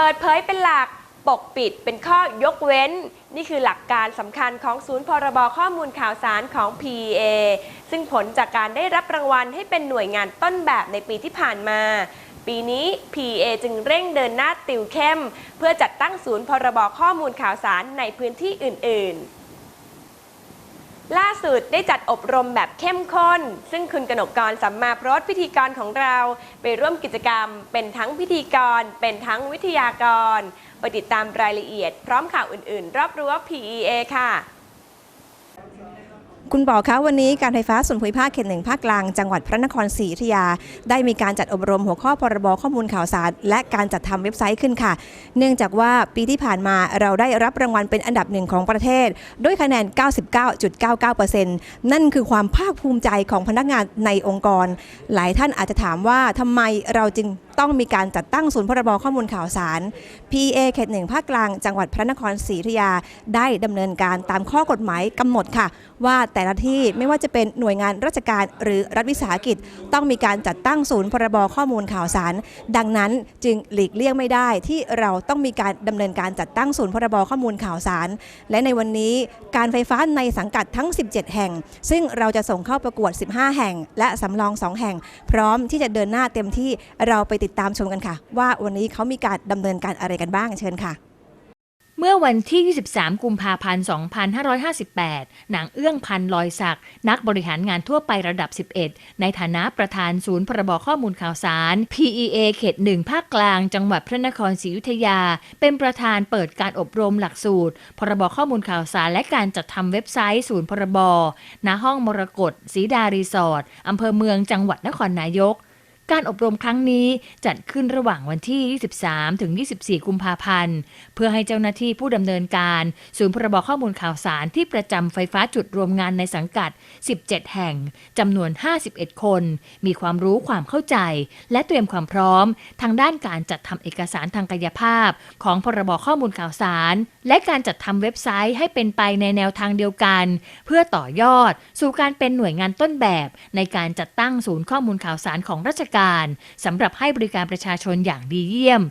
เปิดเผยเป็นหลัก ปกปิดเป็นข้อยกเว้น นี่คือหลักการสำคัญของศูนย์พรบข้อมูลข่าวสารของ PEA ซึ่งผลจากการได้รับรางวัลให้เป็นหน่วยงานต้นแบบในปีที่ผ่านมา ปีนี้ PEA จึงเร่งเดินหน้าติวเข้ม เพื่อจัดตั้งศูนย์พรบข้อมูลข่าวสารในพื้นที่อื่น ๆ ล่าสุดได้จัดอบรมแบบเข้มข้น ซึ่งคุณกนกกรสัมมาพรสพิธีกรของเรา ไปร่วมกิจกรรม เป็นทั้งพิธีกร เป็นทั้งวิทยากร ไปติดตามรายละเอียด พร้อมข่าวอื่น ๆ รอบรั้ว PEA ค่ะ คุณบอกคะวันนี้การไฟฟ้าส่วนภูมิภาคเขตหนึ่งภาคกลางจังหวัดพระนครศรีอยุธยา ได้มีการจัดอบรมหัวข้อพรบข้อมูลข่าวสาร และการจัดทำเว็บไซต์ขึ้นค่ะ เนื่องจากว่าปีที่ผ่านมาเราได้รับรางวัลเป็นอันดับหนึ่งของประเทศ ด้วยคะแนน 99.99%นั่นคือความภาคภูมิใจของพนักงานในองค์กร หลายท่านอาจจะถามว่าทำไมเราจึง ต้องมีการจัดตั้งศูนย์พรบข้อมูลข่าวสาร PA เขตหนึ่งภาคกลางจังหวัดพระนครศรีอยุธยาได้ดำเนินการตามข้อกฎหมายกำหนดค่ะ ว่าแต่ละที่ไม่ว่าจะเป็นหน่วยงานราชการหรือรัฐวิสาหกิจ ต้องมีการจัดตั้งศูนย์พรบข้อมูลข่าวสาร ดังนั้นจึงหลีกเลี่ยงไม่ได้ที่เราต้องมีการดำเนินการจัดตั้งศูนย์พรบข้อมูลข่าวสาร และในวันนี้การไฟฟ้าในสังกัดทั้ง 17 แห่ง ซึ่งเราจะส่งเข้าประกวด 15 แห่ง และสำรอง 2 แห่ง พร้อมที่จะเดินหน้าเต็มที่เราไปติดตามชมกันค่ะ ว่าวันนี้เขามีการดำเนินการอะไรกันบ้างเชิญค่ะเมื่อวันที่ 23 กุมภาพันธ์ 2558 นางเอื้องพันลอยศักด์นักบริหารงานทั่วไประดับ 11 ในฐานะประธานศูนย์พรบข้อมูลข่าวสาร PEA เขต 1 ภาคกลาง จังหวัดพระนครศรีอยุธยา เป็นประธานเปิดการอบรมหลักสูตร พรบข้อมูลข่าวสารและการจัดทำเว็บไซต์ศูนย์พรบ ณ ห้องมรกตศรีดารีสอร์ทอำเภอเมืองจังหวัดนครนายก การอบรมครั้งนี้จัดขึ้นระหว่างวันที่ 23 ถึง 24 กุมภาพันธ์ เพื่อให้เจ้าหน้าที่ผู้ดำเนินการ ศูนย์พรบข้อมูลข่าวสารที่ประจำไฟฟ้าจุดรวมงานในสังกัด 17 แห่งจำนวน 51 คน มีความรู้ความเข้าใจ และเตรียมความพร้อม ทางด้านการจัดทำเอกสารทางกายภาพ ของพรบข้อมูลข่าวสาร และการจัดทำเว็บไซต์ให้เป็นไปในแนวทางเดียวกัน เพื่อต่อยอด สู่การเป็นหน่วยงานต้นแบบ ในการจัดตั้งศูนย์ข้อมูลข่าวสารของราชการสำหรับให้บริการประชาชนอย่างดีเยี่ยม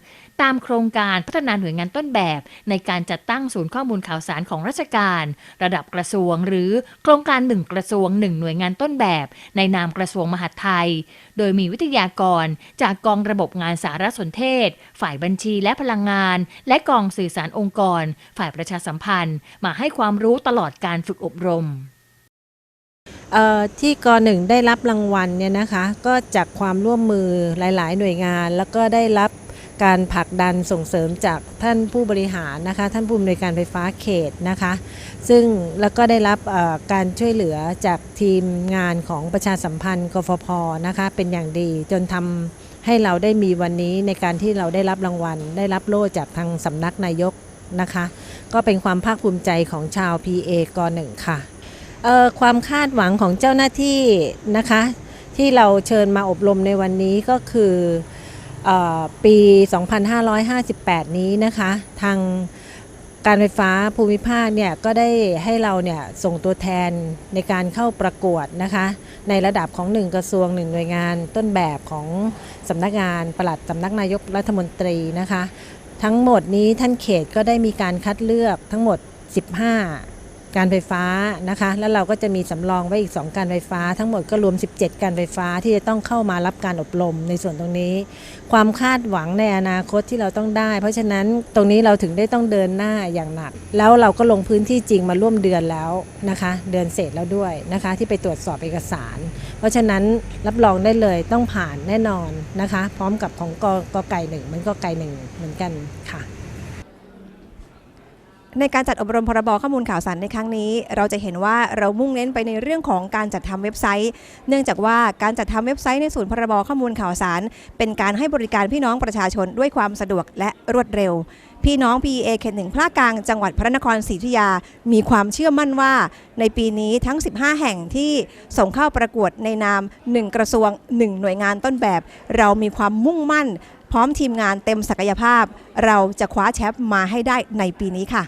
ตามโครงการพัฒนาหน่วยงานต้นแบบ ในการจัดตั้งศูนย์ข้อมูลข่าวสารของราชการ ระดับกระทรวง หรือโครงการหนึ่งกระทรวงหนึ่งหน่วยงานต้นแบบ ในนามกระทรวงมหาดไทย โดยมีวิทยากรจากกองระบบงานสารสนเทศ ฝ่ายบัญชีและพลังงาน และกองสื่อสารองค์กร ฝ่ายประชาสัมพันธ์ มาให้ความรู้ตลอดการฝึกอบรม ที่กหนึ่งได้รับรางวัลเนี่ยนะคะก็จากความร่วมมือหลาย ๆ หน่วยงาน แล้วก็ได้รับการผลักดันส่งเสริมจากท่านผู้บริหารนะคะ ท่านผู้อำนวยการไฟฟ้าเขตนะคะ ซึ่งแล้วก็ได้รับการช่วยเหลือจากทีมงานของประชาสัมพันธ์กฟพนะคะ เป็นอย่างดีจนทำให้เราได้มีวันนี้ในการที่เราได้รับรางวัล ได้รับโล่จากทางสำนักนายกนะคะ ก็เป็นความภาคภูมิใจของชาว PA กหนึ่งค่ะ ความคาดหวังของเจ้าหน้าที่นะคะ ที่เราเชิญมาอบรมในวันนี้ก็คืออปี 2558 นี้นะคะ ทางการไฟฟ้าภูมิภาคเนี่ยก็ได้ให้เราเนี่ยส่งตัวแทนในการเข้าประกวดนะคะ ในระดับของ 1 กระทรวง 1 หน่วยงานต้นแบบของสำนักงานปลัดสำนักนายกรัฐมนตรีนะคะ ทั้งหมดนี้ท่านเขตก็ได้มีการคัดเลือกทั้งหมด 15 การไฟฟ้านะคะ แล้วเราก็จะมีสำรองไว้อีก 2 การไฟฟ้า ทั้งหมดก็รวม 17 การไฟฟ้าที่จะต้องเข้ามารับการอบรมในส่วนตรงนี้ ความคาดหวังในอนาคตที่เราต้องได้ เพราะฉะนั้นตรงนี้เราถึงได้ต้องเดินหน้าอย่างหนัก แล้วเราก็ลงพื้นที่จริงมาร่วมเดือนแล้วนะคะ เดือนเศษแล้วด้วยนะคะ ที่ไปตรวจสอบเอกสาร เพราะฉะนั้นรับรองได้เลยต้องผ่านแน่นอนนะคะ พร้อมกับของกกไก่หนึ่งมันก็ไก่หนึ่งเหมือนกันค่ะ ในการจัดอบรมพรบข้อมูลข่าวสารในครั้งนี้ เราจะเห็นว่าเรามุ่งเน้นไปในเรื่องของการจัดทำเว็บไซต์ เนื่องจากว่าการจัดทำเว็บไซต์ในศูนย์พรบข้อมูลข่าวสาร เป็นการให้บริการพี่น้องประชาชนด้วยความสะดวกและรวดเร็ว พี่น้อง PEA เขตหนึ่งภาคกลางจังหวัดพระนครศรีอยุธยา มีความเชื่อมั่นว่า ในปีนี้ทั้ง 15 แห่งที่ส่งเข้าประกวดในนาม 1 กระทรวง 1 หน่วยงานต้นแบบ เรามีความมุ่งมั่น พร้อมทีมงานเต็มศักยภาพ เราจะคว้าแชมป์มาให้ได้ในปีนี้ค่ะ